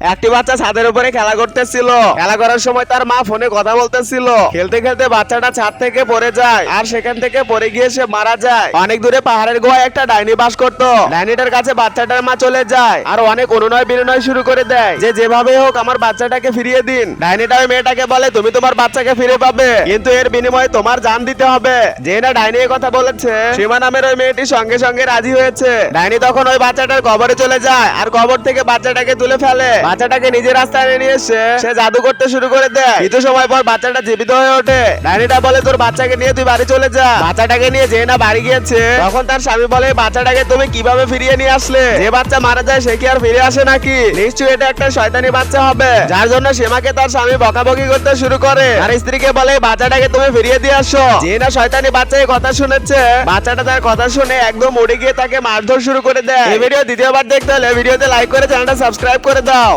একটি বাচ্চা ছাদের উপরে খেলা করতেছিল। খেলা করার সময় তার মা ফোনে কথা বলতেছিল। খেলতে খেলতে বাচ্চাটা ছাদ থেকে পড়ে যায় আর সেখান থেকে পড়ে গিয়ে সে মারা যায়। অনেক দূরে পাহাড়ের গোয়ায় একটা ডাইনি বাস করতো। ডাইনিটার কাছে বাচ্চাটার মা চলে যায় আর অনেক অনুনয় বিনয় শুরু করে দেয়। যে যেভাবে হোক আমার বাচ্চাটাকে ফিরিয়ে দিন। ডাইনিটা ওই মেয়েটাকে বলে, তুমি তোমার বাচ্চাকে ফিরে পাবে। কিন্তু এর বিনিময়ে তোমার জান দিতে হবে। যে না ডাইনি কথা বলেছে, সীমা নামের ওই মেয়েটি সঙ্গে সঙ্গে রাজি হয়েছে। ডাইনি তখন ওই বাচ্চাটার কবরে চলে যায় আর কবর থেকে বাচ্চাটাকে তুলে ফেলে। বাচ্চাটাকে নিজের রাস্তায় নিয়ে এসে সে জাদু করতে শুরু করে দেয়। কিছু সময় পর বাচ্চাটা জীবিত হয়ে ওঠে। ডাইনিটা বলে, তোর বাচ্চাকে নিয়ে তুই বাড়ি চলে যা। বাচ্চাটাকে নিয়ে যে না বাড়ি গিয়েছে, তখন তার স্বামী বলে, বাচ্চাটাকে তুমি কীভাবে ফিরিয়ে নিয়ে আসলে? যে বাচ্চা মারা যায় সে কি আর ফিরে আসে নাকি? নিশ্চয়ই এটা একটা শয়তানি বাচ্চা হবে। যার জন্য সীমাকে তার স্বামী বকাবকি করতে শুরু করে। আর স্ত্রীকে বলে, বাচ্চাটাকে তুমি ফিরিয়ে দিয়ে আসো। যে না শয়তানি বাচ্চা কথা শুনেছে, বাচ্চাটা তার কথা শুনে একদম উড়ে গিয়ে তাকে মারধর শুরু করে দেয়। এই ভিডিও দ্বিতীয়বার দেখতে হলে ভিডিওতে লাইক করে চ্যানেলটা সাবস্ক্রাইব করে দাও।